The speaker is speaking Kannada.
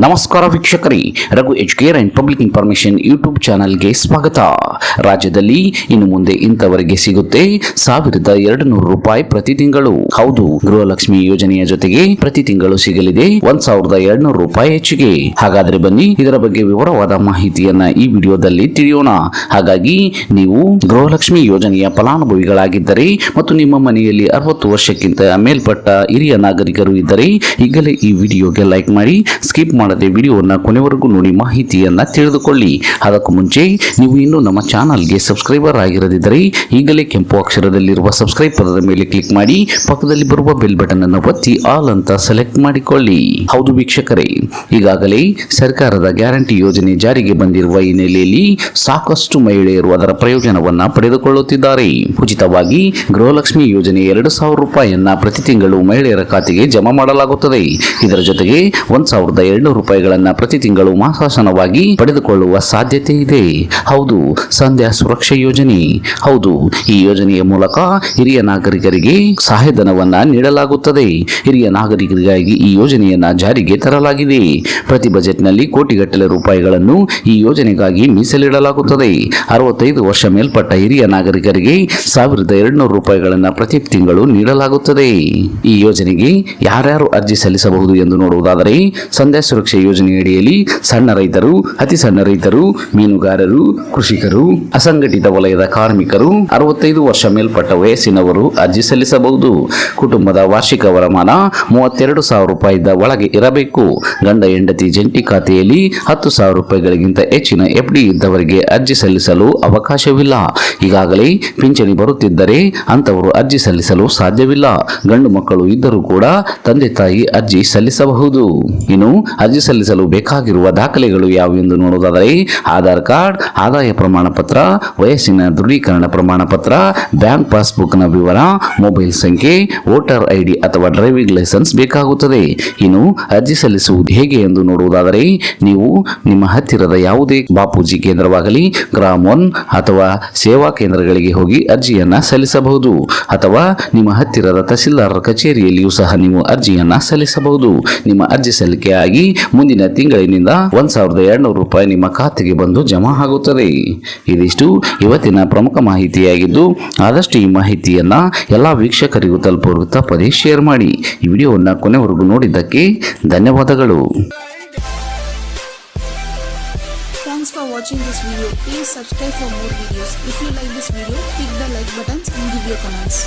ನಮಸ್ಕಾರ ವೀಕ್ಷಕರೇ, Raghu H care and public information YouTube ಚಾನಲ್ಗೆ ಸ್ವಾಗತ. ರಾಜ್ಯದಲ್ಲಿ ಇನ್ನು ಮುಂದೆ ಇಂಥವರೆಗೆ ಸಿಗುತ್ತೆ ಸಾವಿರದ ಎರಡು ನೂರು ರೂಪಾಯಿ ಪ್ರತಿ ತಿಂಗಳು. ಹೌದು, ಗೃಹಲಕ್ಷ್ಮಿ ಯೋಜನೆಯ ಜೊತೆಗೆ ಪ್ರತಿ ತಿಂಗಳು ಸಿಗಲಿದೆ ಒಂದ್ ಸಾವಿರದ ಎರಡು ನೂರು ರೂಪಾಯಿ ಹೆಚ್ಚಿಗೆ. ಹಾಗಾದ್ರೆ ಬನ್ನಿ, ಇದರ ಬಗ್ಗೆ ವಿವರವಾದ ಮಾಹಿತಿಯನ್ನ ಈ ವಿಡಿಯೋದಲ್ಲಿ ತಿಳಿಯೋಣ. ಹಾಗಾಗಿ, ನೀವು ಗೃಹಲಕ್ಷ್ಮಿ ಯೋಜನೆಯ ಫಲಾನುಭವಿಗಳಾಗಿದ್ದರೆ ಮತ್ತು ನಿಮ್ಮ ಮನೆಯಲ್ಲಿ ಅರವತ್ತು ವರ್ಷಕ್ಕಿಂತ ಮೇಲ್ಪಟ್ಟ ಹಿರಿಯ ನಾಗರಿಕರು ಇದ್ದರೆ, ಈಗಲೇ ಈ ವಿಡಿಯೋಗೆ ಲೈಕ್ ಮಾಡಿ, ಸ್ಕಿಪ್ ಮಾಡದೆ ವಿಡಿಯೋವನ್ನು ಕೊನೆವರೆಗೂ ನೋಡಿ ಮಾಹಿತಿಯನ್ನ ತಿಳಿದುಕೊಳ್ಳಿ. ಅದಕ್ಕೂ ಮುಂಚೆ ನೀವು ಇನ್ನೂ ನಮ್ಮ ಚಾನಲ್ಗೆ ಸಬ್ಸ್ಕ್ರೈಬರ್ ಆಗಿರದಿದ್ದರೆ ಈಗಲೇ ಕೆಂಪು ಅಕ್ಷರದಲ್ಲಿರುವ ಸಬ್ಸ್ಕ್ರೈಬ್ ಪದದ ಮೇಲೆ ಕ್ಲಿಕ್ ಮಾಡಿ, ಪಕ್ಕದಲ್ಲಿ ಬರುವ ಬೆಲ್ ಬಟನ್ ಅನ್ನು ಒತ್ತಿ ಆಲ್ ಅಂತ ಸೆಲೆಕ್ಟ್ ಮಾಡಿಕೊಳ್ಳಿ. ಹೌದು ವೀಕ್ಷಕರೇ, ಈಗಾಗಲೇ ಸರ್ಕಾರದ ಗ್ಯಾರಂಟಿ ಯೋಜನೆ ಜಾರಿಗೆ ಬಂದಿರುವ ಹಿನ್ನೆಲೆಯಲ್ಲಿ ಸಾಕಷ್ಟು ಮಹಿಳೆಯರು ಅದರ ಪ್ರಯೋಜನವನ್ನ ಪಡೆದುಕೊಳ್ಳುತ್ತಿದ್ದಾರೆ. ಉಚಿತವಾಗಿ ಗೃಹಲಕ್ಷ್ಮಿ ಯೋಜನೆ ಎರಡು ಸಾವಿರ ರೂಪಾಯಿಯನ್ನ ಪ್ರತಿ ತಿಂಗಳು ಮಹಿಳೆಯರ ಖಾತೆಗೆ ಜಮಾ ಮಾಡಲಾಗುತ್ತದೆ. ಇದರ ಜೊತೆಗೆ ಒಂದು ಸಾವಿರದ ರೂಪಾಯಿಗಳನ್ನ ಪ್ರತಿ ತಿಂಗಳು ಮಾಸಾಸನವಾಗಿ ಪಡೆದುಕೊಳ್ಳುವ ಸಾಧ್ಯತೆ ಇದೆ. ಹೌದು, ಸಂಧ್ಯಾ ಸುರಕ್ಷಾ ಯೋಜನೆ. ಹೌದು, ಈ ಯೋಜನೆಯ ಮೂಲಕ ಹಿರಿಯ ನಾಗರಿಕರಿಗೆ ಸಹಾಯಧನವನ್ನ ನೀಡಲಾಗುತ್ತದೆ. ಹಿರಿಯ ನಾಗರಿಕರಿಗಾಗಿ ಈ ಯೋಜನೆಯನ್ನ ಜಾರಿಗೆ ತರಲಾಗಿದೆ. ಪ್ರತಿ ಬಜೆಟ್ನಲ್ಲಿ ಕೋಟಿಗಟ್ಟಲೆ ರೂಪಾಯಿಗಳನ್ನು ಈ ಯೋಜನೆಗಾಗಿ ಮೀಸಲಿಡಲಾಗುತ್ತದೆ. ಅರವತ್ತೈದು ವರ್ಷ ಮೇಲ್ಪಟ್ಟ ಹಿರಿಯ ನಾಗರಿಕರಿಗೆ ಸಾವಿರದ ಎರಡುನೂರು ರೂಪಾಯಿಗಳನ್ನು ಪ್ರತಿ ತಿಂಗಳು ನೀಡಲಾಗುತ್ತದೆ. ಈ ಯೋಜನೆಗೆ ಯಾರ್ಯಾರು ಅರ್ಜಿ ಸಲ್ಲಿಸಬಹುದು ಎಂದು ನೋಡುವುದಾದರೆ, ಸಂಧ್ಯಾ ಸುರಕ್ಷಾ ಯೋಜನೆಯಡಿಯಲ್ಲಿ ಸಣ್ಣ ರೈತರು, ಅತಿ ಸಣ್ಣ ರೈತರು, ಮೀನುಗಾರರು, ಕೃಷಿಕರು, ಅಸಂಘಟಿತ ವಲಯದ ಕಾರ್ಮಿಕರು, ಅರವತ್ತೈದು ವರ್ಷ ಮೇಲ್ಪಟ್ಟ ವಯಸ್ಸಿನವರು ಅರ್ಜಿ ಸಲ್ಲಿಸಬಹುದು. ಕುಟುಂಬದ ವಾರ್ಷಿಕ ವರಮಾನ ಮೂವತ್ತೆರಡು ಸಾವಿರ ರೂಪಾಯಿದ ಒಳಗೆ ಇರಬೇಕು. ಗಂಡ, ಹೆಂಡತಿ ಜಂಟಿ ಖಾತೆಯಲ್ಲಿ ಹತ್ತು ಸಾವಿರ ರೂಪಾಯಿಗಳಿಗಿಂತ ಹೆಚ್ಚಿನ ಎಫ್ಡಿ ಇದ್ದವರಿಗೆ ಅರ್ಜಿ ಸಲ್ಲಿಸಲು ಅವಕಾಶವಿಲ್ಲ. ಈಗಾಗಲೇ ಪಿಂಚಣಿ ಬರುತ್ತಿದ್ದರೆ ಅಂತವರು ಅರ್ಜಿ ಸಲ್ಲಿಸಲು ಸಾಧ್ಯವಿಲ್ಲ. ಗಂಡು ಮಕ್ಕಳು ಇದ್ದರೂ ಕೂಡ ತಂದೆ ತಾಯಿ ಅರ್ಜಿ ಸಲ್ಲಿಸಬಹುದು. ಇನ್ನು ಅರ್ಜಿ ಸಲ್ಲಿಸಲು ಬೇಕಾಗಿರುವ ದಾಖಲೆಗಳು ಯಾವುವೆಂದು ನೋಡುವುದಾದರೆ ಆಧಾರ್ ಕಾರ್ಡ್, ಆದಾಯ ಪ್ರಮಾಣ ಪತ್ರ ವಯಸ್ಸಿನ ದೃಢೀಕರಣ ಪ್ರಮಾಣ ಪತ್ರ ಬ್ಯಾಂಕ್ ಪಾಸ್ಬುಕ್ನ ವಿವರ, ಮೊಬೈಲ್ ಸಂಖ್ಯೆ, ವೋಟರ್ ಐಡಿ ಅಥವಾ ಡ್ರೈವಿಂಗ್ ಲೈಸೆನ್ಸ್ ಬೇಕಾಗುತ್ತದೆ. ಇನ್ನು ಅರ್ಜಿ ಸಲ್ಲಿಸುವುದು ಹೇಗೆ ಎಂದು ನೋಡುವುದಾದರೆ ನೀವು ನಿಮ್ಮ ಹತ್ತಿರದ ಯಾವುದೇ ಬಾಪೂಜಿ ಕೇಂದ್ರವಾಗಲಿ, ಗ್ರಾಮ್ ಒನ್ ಅಥವಾ ಸೇವಾ ಕೇಂದ್ರಗಳಿಗೆ ಹೋಗಿ ಅರ್ಜಿಯನ್ನು ಸಲ್ಲಿಸಬಹುದು. ಅಥವಾ ನಿಮ್ಮ ಹತ್ತಿರದ ತಹಸೀಲ್ದಾರರ ಕಚೇರಿಯಲ್ಲಿಯೂ ಸಹ ನೀವು ಅರ್ಜಿಯನ್ನು ಸಲ್ಲಿಸಬಹುದು. ನಿಮ್ಮ ಅರ್ಜಿ ಸಲ್ಲಿಕೆಯಾಗಿ ಮುಂದಿನ ತಿಂಗಳಿನಿಂದ ಒಂದ್ ಸಾವಿರದ ಎರಡ್ನೂರು ರೂಪಾಯಿ ನಿಮ್ಮ ಖಾತೆಗೆ ಬಂದು ಜಮಾ ಆಗುತ್ತದೆ ಇದಿಷ್ಟು ಇವತ್ತಿನ ಪ್ರಮುಖ ಮಾಹಿತಿಯಾಗಿದ್ದು ಆದಷ್ಟು ಈ ಮಾಹಿತಿಯನ್ನ ಎಲ್ಲ ವೀಕ್ಷಕರಿಗೂ ತಲುಪುವ ತಪ್ಪದೇ ಶೇರ್ ಮಾಡಿ ಈ ವಿಡಿಯೋವನ್ನು ಕೊನೆವರೆಗೂ ನೋಡಿದ್ದಕ್ಕೆ ಧನ್ಯವಾದಗಳು Thanks for watching this video. Please subscribe for more videos. If you like this video, click the like buttons and give your comments.